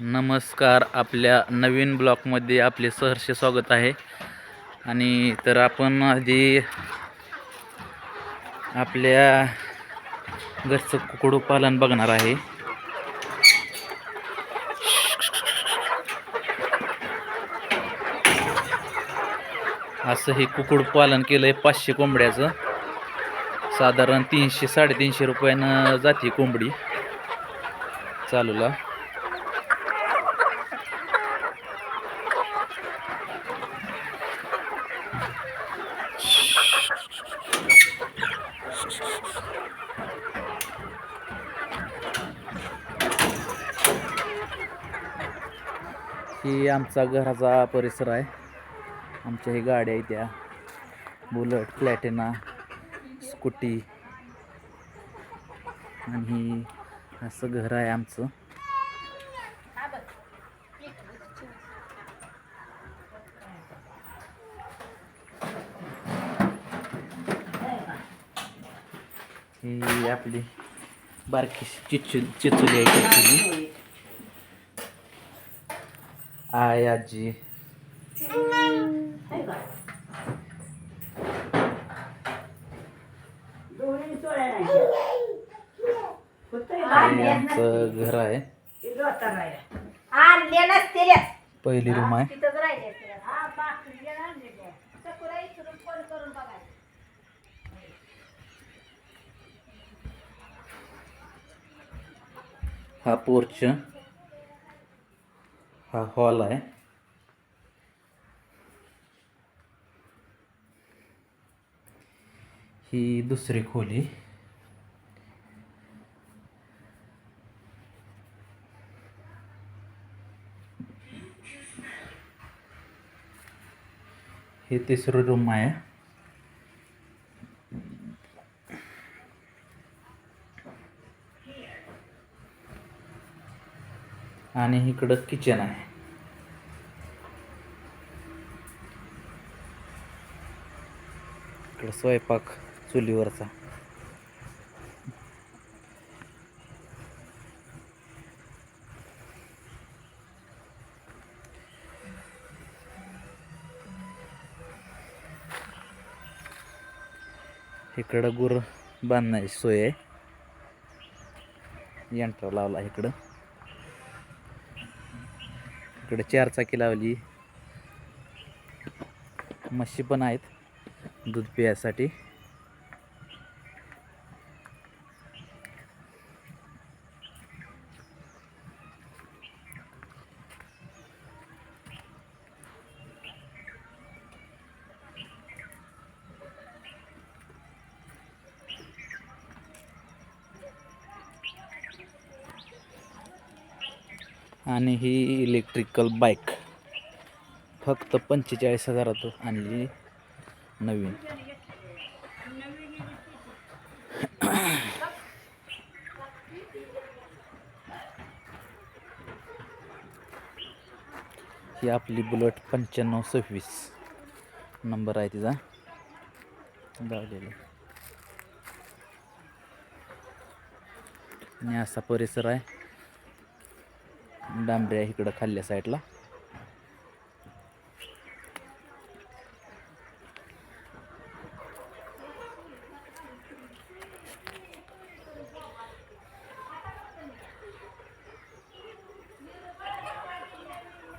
नमस्कार आपल्या नवीन ब्लॉकमध्ये आपले सहर्ष स्वागत आहे. आणि तर आपण आधी आपल्या घरचं कुक्कुटपालन बघणार आहे. असं हे कुक्कुटपालन केलं आहे पाचशे कोंबड्याचं. साधारण तीनशे साडेतीनशे रुपयानं जाते कोंबडी. चालूला. ही आमचा घराचा परिसर आहे. आमच्या ही गाड्या आहेत त्या. Bullet Platina Scooty. आणि असं घर आहे आमचं. ही आपली बारकीशी चिचू चिचुली आहे चिचुली. आय आजी. आमचं घर आहे. पहिली रूम आहे. हा पोर्च हा हॉल आहे. ही दुसरी खोली. हे तिसरं रूम आहे. आणि इकडं किचन आहे. इकडं स्वयंपाक चुलीवरचा. इकडं गुर बांधण्याची सोय आहे. यंत्र लावला इकडं. इकडे चार चाकी लावली. म्हशी पण आहेत. दूध पियासाठी. आणि ही इलेक्ट्रिकल बाईक फक्त पंचेचाळीस हजारात आणली नवीन. ही आपली बुलेट पंच्याण्णव सव्वीस नंबर आहे तिचा. लावलेला. आणि असा परिसर आहे. डांबऱ्या इकडं खाल्ल्या साईडला.